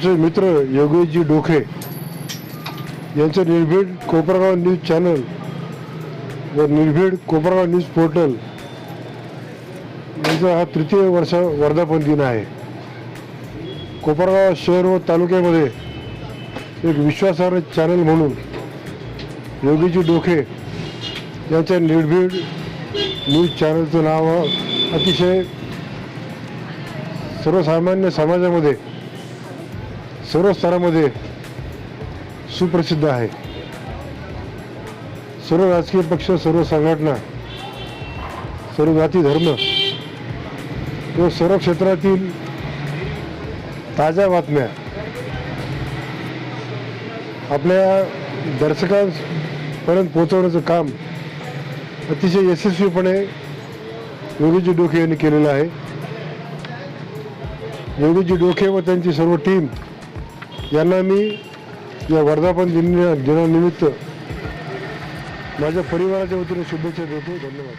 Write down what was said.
आमचे मित्र योगेशजी डोखे यांचं निर्भीड कोपरगाव न्यूज चॅनल व निर्भीड कोपरगाव न्यूज पोर्टल यांचा हा तृतीय वर्ष वर्धापन दिन आहे. कोपरगाव शहर व तालुक्यामध्ये एक विश्वासार्ह चॅनल म्हणून योगीजी डोखे यांच्या निर्भीड न्यूज चॅनलचं नाव अतिशय सर्वसामान्य समाजामध्ये सर्व स्तरामध्ये सुप्रसिद्ध आहे. सर्व राजकीय पक्ष सर्व संघटना सर्व जाती धर्म व सर्व क्षेत्रातील ताज्या बातम्या आपल्या दर्शकांपर्यंत पोहोचवण्याचं काम अतिशय यशस्वीपणे योगीजी डोके यांनी केलेलं आहे. योगीजी डोके व त्यांची सर्व टीम यांना मी या वर्धापन दिन दिनानिमित्त माझ्या परिवाराच्या वतीने शुभेच्छा देतो. धन्यवाद.